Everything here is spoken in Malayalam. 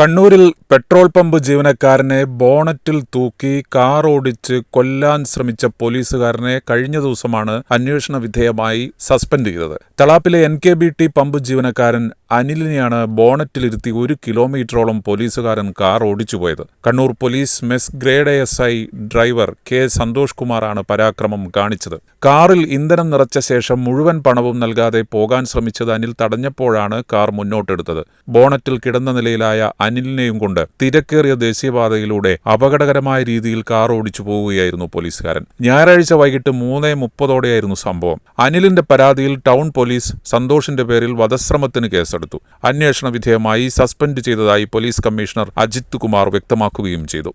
കണ്ണൂരിൽ പെട്രോൾ പമ്പ് ജീവനക്കാരനെ ബോണറ്റിൽ തൂക്കി കാർ ഓടിച്ച് കൊല്ലാൻ ശ്രമിച്ച പോലീസുകാരനെ കഴിഞ്ഞ ദിവസമാണ് അന്വേഷണ വിധേയമായി സസ്പെൻഡ് ചെയ്തത്. തളാപ്പിലെ N K B T pump ജീവനക്കാരൻ അനിലിനെയാണ് ബോണറ്റിലിരുത്തി ഒരു കിലോമീറ്ററോളം പോലീസുകാരൻ car ഓടിച്ചുപോയത്. Kannur police mess grade S I driver K Santhosh കുമാറാണ് പരാക്രമം കാണിച്ചത്. കാറിൽ ഇന്ധനം നിറച്ച ശേഷം മുഴുവൻ പണവും നൽകാതെ പോകാൻ ശ്രമിച്ചത് അനിൽ തടഞ്ഞപ്പോഴാണ് കാർ മുന്നോട്ടെടുത്തത്. ബോണറ്റിൽ കിടന്ന നിലയിലായ അനിലിനെയും കൊണ്ട് തിരക്കേറിയ ദേശീയപാതയിലൂടെ അപകടകരമായ രീതിയിൽ കാർ ഓടിച്ചു പോവുകയായിരുന്നു പോലീസുകാരൻ. ഞായറാഴ്ച വൈകിട്ട് മൂന്ന് മുപ്പതോടെയായിരുന്നു സംഭവം. അനിലിന്റെ പരാതിയിൽ ടൗൺ പോലീസ് സന്തോഷിന്റെ പേരിൽ വധശ്രമത്തിന് കേസെടുത്തു. അന്വേഷണ വിധേയമായി സസ്പെൻഡ് ചെയ്തതായി പോലീസ് കമ്മീഷണർ അജിത് കുമാർ വ്യക്തമാക്കുകയും ചെയ്തു.